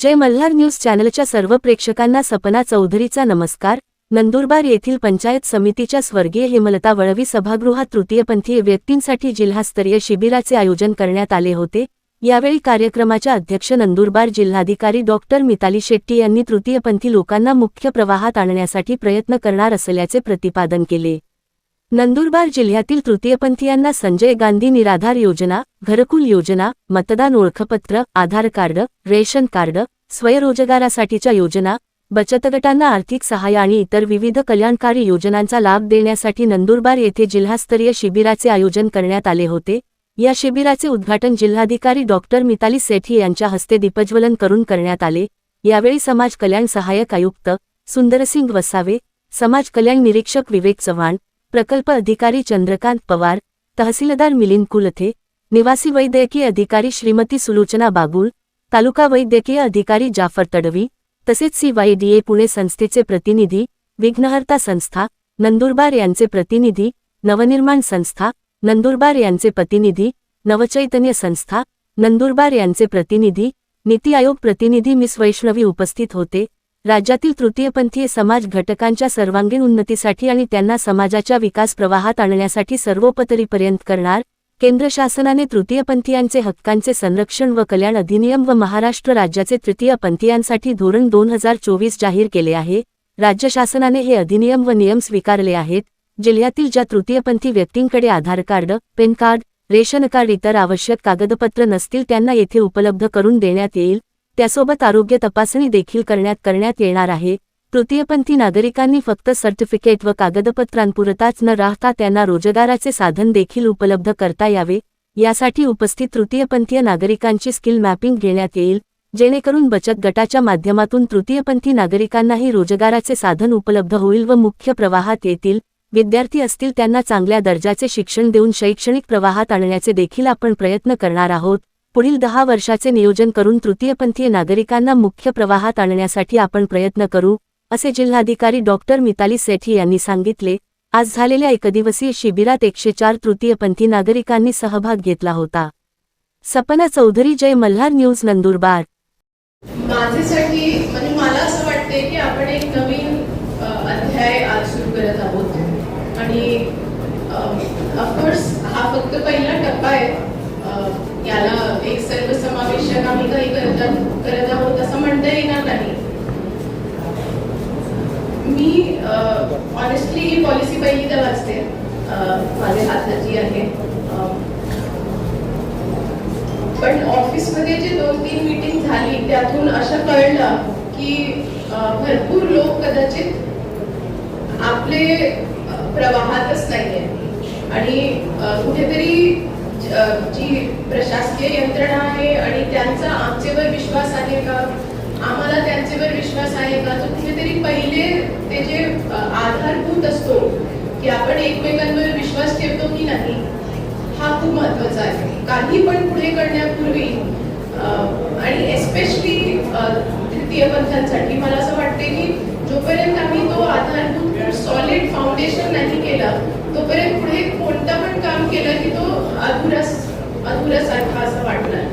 जय Malhar news चॅनलच्या सर्व प्रेक्षकांना सपना चौधरीचा नमस्कार. नंदुरबार येथील पंचायत समितीच्या स्वर्गीय हेमलता वळवी सभागृहात तृतीयपंथीय व्यक्तींसाठी जिल्हास्तरीय शिबिराचे आयोजन करण्यात आले होते. यावेळी कार्यक्रमाच्या अध्यक्ष नंदुरबार जिल्हाधिकारी डॉक्टर मिताली शेट्टी यांनी तृतीयपंथी लोकांना मुख्य प्रवाहात आणण्यासाठी प्रयत्न करणार असल्याचे प्रतिपादन केले. नंदुरबार जिल्ह्यातील तृतीयपंथीयांना संजय गांधी निराधार योजना घरकुल योजना मतदान ओळखपत्र आधार कार्ड रेशन कार्ड स्वयंरोजगारासाठीच्या योजना बचत गटांना आर्थिक सहाय्य आणि इतर विविध कल्याणकारी योजनांचा लाभ देण्यासाठी नंदुरबार येथे जिल्हास्तरीय शिबिराचे आयोजन करण्यात आले होते. या शिबिराचे उद्घाटन जिल्हाधिकारी डॉक्टर मिताली सेठी यांच्या हस्ते दीपज्वलन करून करण्यात आले. यावेळी समाज कल्याण सहाय्यक आयुक्त सुंदरसिंग वसावे समाज कल्याण निरीक्षक विवेक चव्हाण प्रकल्प अधिकारी चंद्रकांत पवार तहसीलदार मिलिंद कुलथे निवासी वैद्यकीय अधिकारी श्रीमती सुलोचना बागुल तालुका वैद्यकीय अधिकारी जाफर तडवी तसेच सीवायडीए पुणे संस्थेचे प्रतिनिधी विघ्नहर्ता संस्था नंदुरबार यांचे प्रतिनिधी नवनिर्माण संस्था नंदुरबार यांचे प्रतिनिधी नवचैतन्य संस्था नंदुरबार यांचे प्रतिनिधी नीती आयोग प्रतिनिधी मिस वैष्णवी उपस्थित होते. राज्यातील तृतीयपंथीय समाज घटकांच्या सर्वांगीण उन्नतीसाठी आणि त्यांना समाजाच्या विकास प्रवाहात आणण्यासाठी सर्वोपतरीपर्यंत करणार केंद्र शासनाने तृतीयपंथीयांचे हक्कांचे संरक्षण व कल्याण अधिनियम व महाराष्ट्र राज्याचे तृतीयपंथीयांसाठी धोरण दोन हजार चोवीस जाहीर केले आहे. राज्य शासनाने हे अधिनियम व नियम स्वीकारले आहेत. जिल्ह्यातील ज्या तृतीयपंथी व्यक्तींकडे Aadhaar card PAN card ration card इतर आवश्यक कागदपत्र नसतील त्यांना येथे उपलब्ध करून देण्यात येईल. त्यासोबत आरोग्य तपासणी देखील करण्यात करण्यात येणार आहे. तृतीयपंथी नागरिकांनी फक्त सर्टिफिकेट व कागदपत्रांपुरताच न राहता त्यांना रोजगाराचे साधन देखील उपलब्ध करता यावे. यासाठी उपस्थित तृतीयपंथीय नागरिकांची स्किल मॅपिंग घेण्यात येईल. जेणेकरून बचत गटाच्या माध्यमातून तृतीयपंथी नागरिकांनाही रोजगाराचे साधन उपलब्ध होईल व मुख्य प्रवाहात येतील. विद्यार्थी असतील त्यांना चांगल्या दर्जाचे शिक्षण देऊन शैक्षणिक प्रवाहात आणण्याचे देखील आपण प्रयत्न करणार आहोत. पुढील दहा वर्षाचे नियोजन करून तृतीयपंथीय नागरिकांना मुख्य प्रवाहात आणण्यासाठी आपण प्रयत्न करू असे जिल्हाधिकारी डॉक्टर मिताली सेठी यांनी सांगितले. आज झालेल्या एकदिवसीय शिबिरात एकशे चार तृतीयपंथी नागरिकांनी सहभाग घेतला होता. सपना चौधरी जय मल्हार न्यूज नंदुरबार. माझ्यासाठी म्हणजे मला असं वाटते की आपण एक नवीन अध्याय आज सुरू करत आहोत. आणि ऑफकोर्स हा फक्त पहिला टप्पा आहे. याला आम्ही काही करत आहोत असं म्हणता येणार नाही. मी ऑनेस्टली ही पॉलिसी पहिल्यांदा वाचते. माझ्या हातात जी आहे. पण ऑफिसमध्ये जे दोन तीन मीटिंग झाली त्यातून असं कळलं की भरपूर लोक कदाचित आपले प्रवाहातच प्रवाहातच नाहीये. आणि कुठेतरी जी प्रशासकीय यंत्रणा आहे आणि त्यांचा आमच्यावर विश्वास आहे का? आम्हाला त्यांच्यावर विश्वास आहे का? तर कुठेतरी पहिले ते जे आधारभूत असतो की आपण एकमेकांवर विश्वास ठेवतो की नाही हा खूप महत्त्वाचा आहे. काही पण पुढे करण्यापूर्वी आणि एस्पेशली तृतीय पंथांसाठी मला असं वाटते की जोपर्यंत आम्ही तो आधारभूत सॉलिड फाउंडेशन नाही केला तोपर्यंत पुढे कोणतं पण काम केलं की तो अधुरास अधुरासारखा असं वाटणार.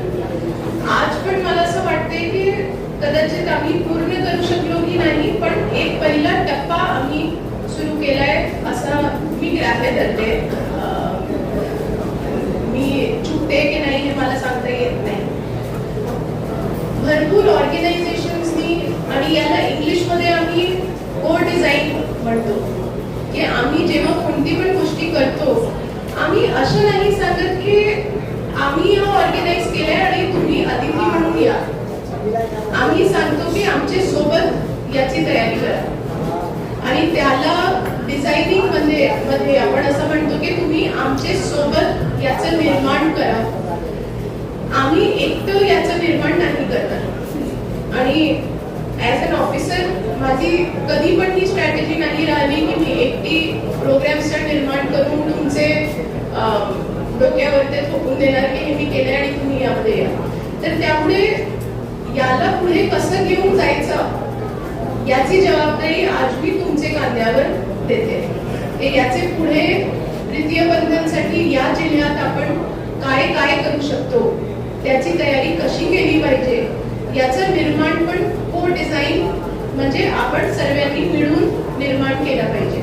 आज पण मला असं वाटते की कदाचित आम्ही पूर्ण करू शकलो की नाही पण एक पहिला टप्पा आम्ही सुरू केलाय असा मी ग्राह्य धरते. मी चुकते की नाही हे मला सांगता येत नाही. भरपूर ऑर्गनायझेशन्सनी आणि याला इंग्लिशमध्ये आम्ही को डिझाईन म्हणतो. की आम्ही जेव्हा कोणती पण गोष्टी करतो आम्ही असं नाही सांगत की आम्ही हा ऑर्गनाईज केलंय आणि तुम्ही अतिथी म्हणून या. आम्ही सांगतो की आमच्यासोबत याची तयारी करा. आणि त्याला डिझायनिंगमध्ये मध्ये आपण असं म्हणतो की तुम्ही आमचे सोबत याचं निर्माण करा. आम्ही एकटं याचं निर्माण नाही करणार. आणि ॲज अन ऑफिसर माझी कधी पण ही स्ट्रॅटेजी नाही राहिली की मी एकटी प्रोग्राम्सचं निर्माण करून तुमचे डोक्यावरती थोपून देणार की हे मी केले आणि तुम्ही यामध्ये या. तर त्यामुळे याला पुढे कसं घेऊन जायचं याची जबाबदारी आज मी तुमचे कांद्यावर देते. याचे पुढे तृतीय बंधनसाठी या जिल्ह्यात आपण काय काय करू शकतो त्याची तयारी कशी केली पाहिजे याचं निर्माण पण को डिझाईन म्हणजे आपण सर्वांनी मिळून निर्माण केला पाहिजे.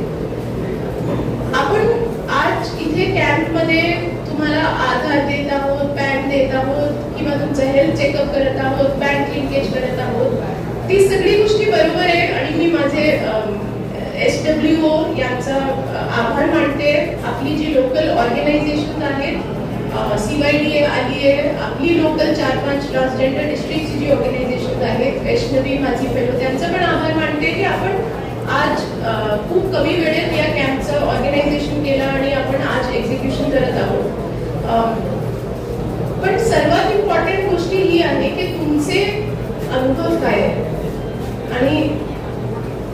आपण आज इथे कॅम्पमध्ये तुम्हाला आधार देत आहोत पॅन देत आहोत किंवा तुमचं हेल्थ चेकअप करत आहोत बँक लिंकेज करत आहोत ती सगळी गोष्टी बरोबर आहे आणि मी माझे एस डब्ल्यू ओ यांचा आभार मानते. आपली जी लोकल ऑर्गनायझेशन आहेत सीवायडी आली आहे आपली लोकल चार पाच ट्रान्सजेंडर डिस्ट्रिक्टची जी ऑर्गनायझेशन आहेत वैष्णवी माझी फेलो त्यांचं पण आभार मानते की आपण आज खूप कमी वेळेत या कॅम्पचं ऑर्गनायझेशन केलं आणि आपण आज एक्झिक्युशन करत आहोत. पण सर्वात इम्पॉर्टंट गोष्टी ही आहे की तुमचे अनुभव काय आहे आणि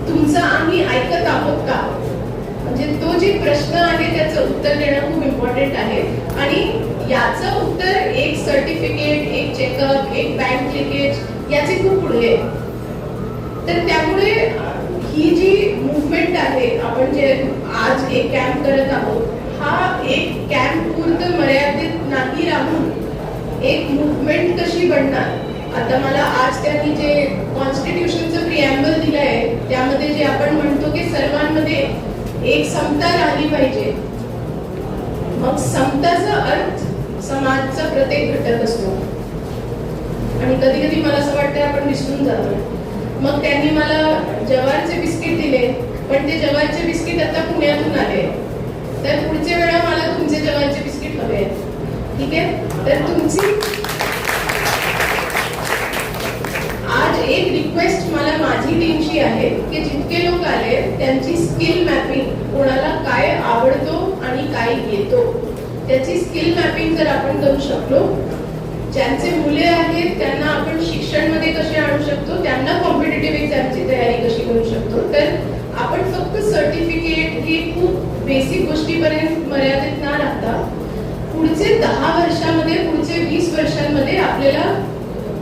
तुमचं आम्ही ऐकत आहोत का? म्हणजे तो जे प्रश्न आहे त्याचं उत्तर देणं खूप इम्पॉर्टंट आहे. आणि याचं उत्तर एक सर्टिफिकेट एक चेकअप एक बँक लिकेज याचे खूप पुढे. तर त्यामुळे ही जी मुवमेंट आहे आपण जे आज एक कॅम्प करत आहोत हा एक कॅम्प पुरतं मर्यादित नाही राहून एक मुवमेंट कशी बनणार? आता मला आज त्यांनी जे कॉन्स्टिट्यूशनचं प्रिॲम्बल दिलं आहे त्यामध्ये जे आपण म्हणतो की सर्वांमध्ये एक समता राहिली पाहिजे. मग समताचा अर्थ समाजचा प्रत्येक घटक असतो. आणि कधी कधी मला असं वाटतं आपण विसरून जातो मग त्यांनी मला जवारचे बिस्किट दिले पण ते जवारचे बिस्किट आता पुण्यातून आले. तर पुढच्या वेळा मला तुमचे जवारचे बिस्किट हवे आहेत. ठीक आहे? तर तुमची आज एक रिक्वेस्ट मला माझी टीमची आहे की जितके लोक आले त्यांची स्किल मॅपिंग कोणाला काय आवडतो आणि काय येतो त्याची स्किल मॅपिंग जर आपण करू शकलो. ज्यांचे मुले आहेत त्यांना आपण शिक्षणमध्ये कसे आणू शकतो त्यांना कॉम्पिटेटिव्ह एक्झामची तयारी कशी करू शकतो. तर आपण फक्त सर्टिफिकेट हे खूप बेसिक गोष्टीपर्यंत मर्यादित न राहता पुढचे दहा वर्षामध्ये पुढचे वीस वर्षांमध्ये आपल्याला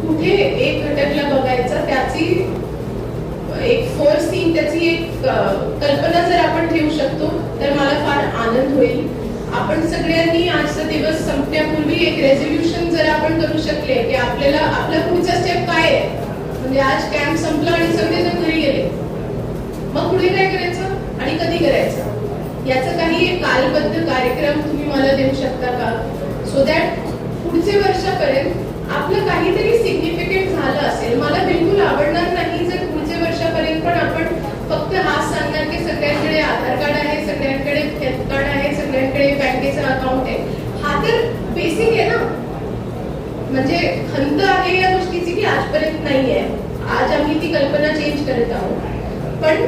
कुठे एक घटकला बघायचा त्याची एक फोर सीन त्याची एक कल्पना जर आपण ठेवू शकतो तर मला फार आनंद होईल. आपण सगळ्यांनी आजचा दिवस संपण्यापूर्वी एक रेझोल्युशन जर आपण करू शकले की आपल्याला आपला पुढचा स्टेप काय आहे? म्हणजे आज कॅम्प संपला आणि सगळेजण घरी गेले. मग पुढे काय करायचं? आणि कधी करायचं? याचं काही एक कालबद्ध कार्यक्रम तुम्ही मला देऊ शकता का? सो दॅट पुढचे वर्षापर्यंत आपलं काहीतरी सिग्निफिकेंट झालं असेल मला बिलकुल आवडणार नाही. पण आपण फक्त हाच सांगणार की सगळ्यांकडे आधार कार्ड आहे सगळ्यांकडे हेल्थ कार्ड आहे सगळ्यांकडे बँकेचं अकाउंट आहे. हा तर बेसिक आहे ना. म्हणजे खंत आहे या गोष्टीची की आजपर्यंत आहे. आज आम्ही ती कल्पना चेंज करत आहोत. पण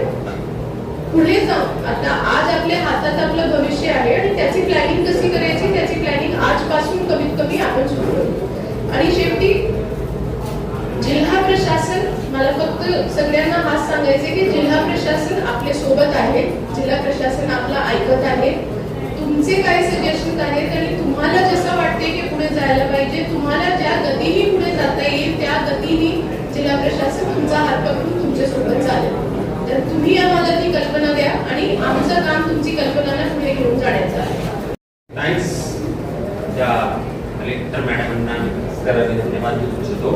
पुढे जाऊन आता आज आपल्या हातात आपलं भविष्य आहे आणि त्याची प्लॅनिंग कशी करायची त्याची प्लॅनिंग आजपासून कमीत कमी आपण सुरू करू. आणि शेवटी जिल्हा प्रशासन मला फक्त सगळ्यांना हाच सांगायचे की जिल्हा प्रशासन आपल्यासोबत आहे. जिल्हा प्रशासन आपला ऐकत आहे. तुमचे काय सजेशन आहेत आणि तुम्हाला जसं वाटते की पुढे जायला पाहिजे तुम्हाला ज्या गतीने पुढे जाता येईल त्या गतीने जिल्हा प्रशासन तुमचा हात पकडून तुमच्यासोबत चालेल. तर तुम्ही आम्हाला ती कल्पना द्या आणि आमचं काम तुमची कल्पना पुढे घेऊन जाण्याचं आहे. थँक्स त्या कलेक्टर मॅडमांना धन्यवाद देऊ इच्छितो.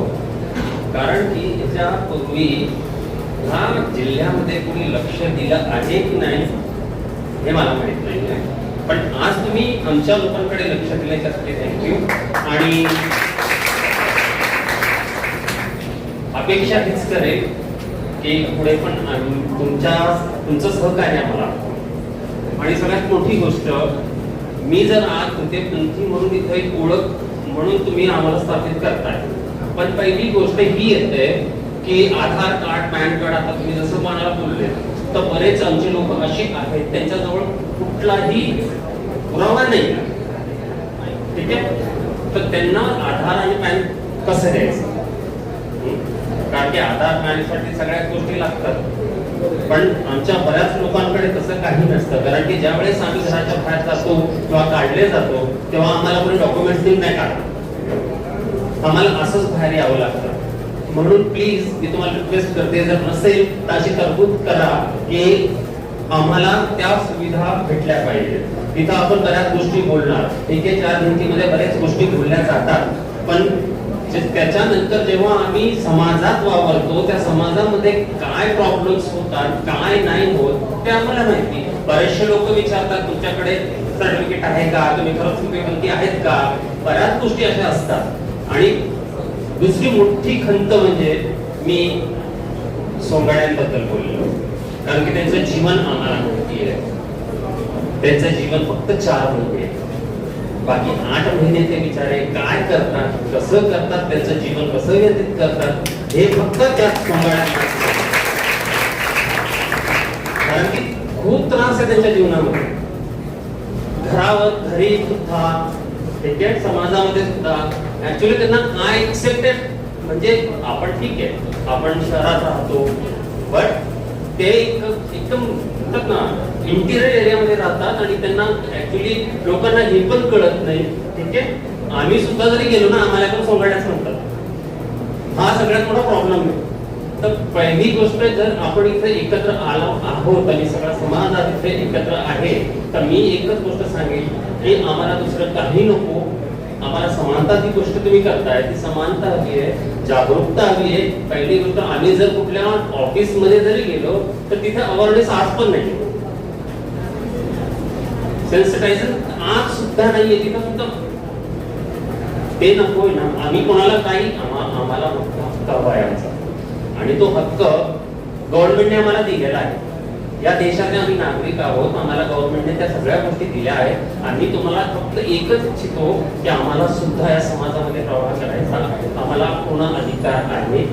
कारण की याच्यापूर्वी ह्या जिल्ह्यामध्ये कोणी लक्ष दिलं आहे की नाही हे मला माहीत नाही आहे पण आज तुम्ही आमच्या लोकांकडे लक्ष दिल्याच्यासाठी थँक्यू आणि अपेक्षा हीच करेल की पुढे पण तुमच्या तुमचं सहकार्य आम्हाला आणि सगळ्यात मोठी गोष्ट मी जर आज होते पंथी म्हणून इथं एक ओळख म्हणून तुम्ही आम्हाला स्थापित करताय पहिली गोष्ट ही येते की आधार कार्ड पॅन कार्ड आता तुम्ही जसं मला बोलले तर बरेच आमचे लोक असे आहेत त्यांच्याजवळ कुठलाही पुरावा नाही. ठीक आहे? तर त्यांना आधार आणि पॅन कसं द्यायचं? कारण की आधार पॅनसाठी सगळ्याच गोष्टी लागतात. पण आमच्या बऱ्याच लोकांकडे तसं काही नसतं. कारण की ज्या वेळेस आम्ही घराच्या बाहेर जातो किंवा काढले जातो तेव्हा आम्हाला कोणी डॉक्युमेंट देऊन नाही काढत. आम्हाला असंच बाहेर यावं लागतं. म्हणून प्लीज मी तुम्हाला रिक्वेस्ट करते जर नसेल तर अशी तरतूद करा की आम्हाला त्या सुविधा भेटल्या पाहिजेत. तिथं आपण बऱ्याच गोष्टी बोलणार. एक चार भिंतीमध्ये बऱ्याच गोष्टी बोलल्या जातात. पण त्याच्यानंतर जेव्हा आम्ही समाजात वावरतो त्या समाजामध्ये काय प्रॉब्लेम्स होतात काय नाही होत ते आम्हाला माहिती बरेचसे लोक विचारतात तुमच्याकडे सर्टिफिकेट आहे का? तुम्ही खरंच आहेत का? बऱ्याच गोष्टी अशा असतात. आणि दुसरी मोठी खंत म्हणजे मी सोंगाड्यांबद्दल बोललो. कारण की त्यांचं जीवन आम्हाला माहिती आहे. त्यांचं जीवन फक्त चार महिने बाकी आठ महिने ते बिचारे काय करतात कसं करतात त्यांचं जीवन कसं व्यतीत करतात हे फक्त त्या सोंगाड्यात कारण की खूप त्रास आहे त्यांच्या जीवनामध्ये. घरावर घरी सुद्धा समाजामध्ये सुद्धा ऍक्च्युली त्यांना आय एक्सेप्टेड म्हणजे आपण ठीक आहे. आपण शहरात राहतो. बट ते एक- एकदम म्हणतात ना इंटिरियर एरियामध्ये राहतात आणि त्यांना ऍक्च्युली लोकांना हे पण कळत नाही. ठीक आहे? आम्ही सुद्धा जरी गेलो ना आम्हाला पण सोंगाड्याच म्हणतात. हा सगळ्यात मोठा प्रॉब्लेम आहे. तर पहिली गोष्ट जर आपण इथे एकत्र आलो आहोत आणि सगळा समाज आज इथे एकत्र आहे तर मी एकच गोष्ट सांगेन की आम्हाला दुसरं काही नको. आम्हाला समानता जी गोष्ट तुम्ही करताय ती समानता हवी आहे जागरूकता हवी आहे. पहिली गोष्ट आम्ही जर कुठल्या ऑफिसमध्ये जरी गेलो तर तिथे अवेअरनेस आज पण नाही. सेन्सिटायझर आज सुद्धा नाहीये तिथं फक्त ते नकोय ना. आम्ही कोणाला काही आम्हाला हक्क हवा आहे आमचा. आणि तो हक्क गव्हर्नमेंटने आम्हाला दिलेला आहे. या देशाने आम्ही नागरिक आहोत. आम्हाला गव्हर्नमेंटने त्या सगळ्या गोष्टी दिल्या आहेत. आम्ही तुम्हाला फक्त एकच इच्छितो की आम्हाला सुद्धा या समाजामध्ये प्रवाह करायचा आम्हाला पूर्ण अधिकार आहे?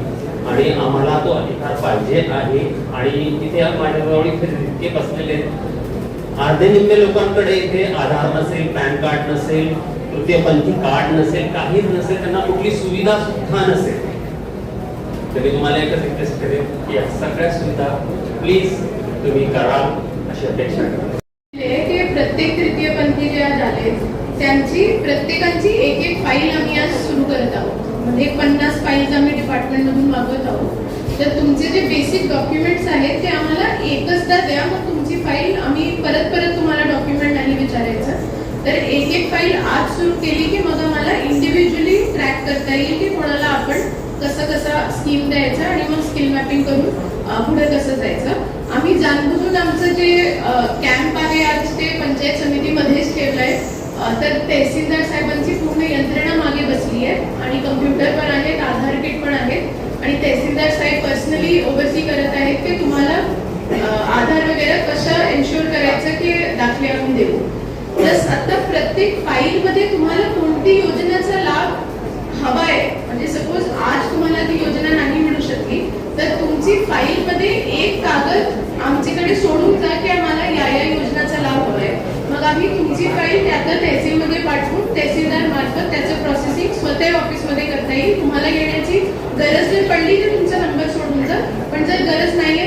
आणि आम्हाला तो अधिकार पाहिजे आहे. आणि तिथे माझ्याजवळ इथे जितके बसलेले आहेत, अर्धे निम्मे लोकांकडे इथे आधार नसेल पॅन कार्ड नसेल तृतीयपंथी कार्ड नसेल काहीच नसेल त्यांना कुठली सुविधा सुद्धा नसेल. तरी तुम्हाला एकच रिक्वेस्ट करेल की या सगळ्या सुविधा प्लीज तुम्ही करा अशी अपेक्षा करतो. की प्रत्येक तृतीयपंथी जे आज आले त्यांची प्रत्येकाची एक एक फाईल आम्ही आज सुरू करत आहोत. म्हणजे पन्नास फाईल्स आम्ही डिपार्टमेंटमधून मागवत आहोत. तर तुमचे जे बेसिक डॉक्युमेंट्स आहेत ते आम्हाला एकचदा द्या मग तुमची फाईल आम्ही परत परत तुम्हाला डॉक्युमेंट नाही विचारायचं. तर एक एक फाईल आज सुरू केली की मग आम्हाला इंडिव्हिज्युअली ट्रॅक करता येईल की कोणाला आपण कसं कसं स्कीम द्यायचं आणि मग स्किल मॅपिंग करून पुढे कसं जायचं. आम्ही जाणबुजून आमचं जे कॅम्प आहे आज ते पंचायत समितीमध्येच ठेवलंय. आहे तर तहसीलदार साहेबांची पूर्ण यंत्रणा मागे बसली आहे आणि कम्प्युटर पण आहेत आधार किट पण आहेत. आणि तहसीलदार साहेब पर्सनली ओव्हरसी करत आहेत की तुम्हाला आधार वगैरे कसं एन्शुअर करायचं की दाखले आणून देऊ. प्लस आता प्रत्येक फाईल मध्ये तुम्हाला कोणती योजनेचा लाभ हवा आहे? म्हणजे सपोज आज तुम्हाला ती योजना नाही मिळू शकली तर तुमची फाईल मध्ये एक कागद आमच्याकडे सोडून जा की आम्हाला या या योजनाचा लाभ हवाय. मग आम्ही तुमची फाईल त्या तर तहसीलमध्ये पाठवून तहसीलदार मार्फत त्याचं प्रोसेसिंग स्वतः ऑफिसमध्ये करता येईल. तुम्हाला येण्याची गरज जर पडली तर तुमचा नंबर सोडून जा. पण जर गरज नाही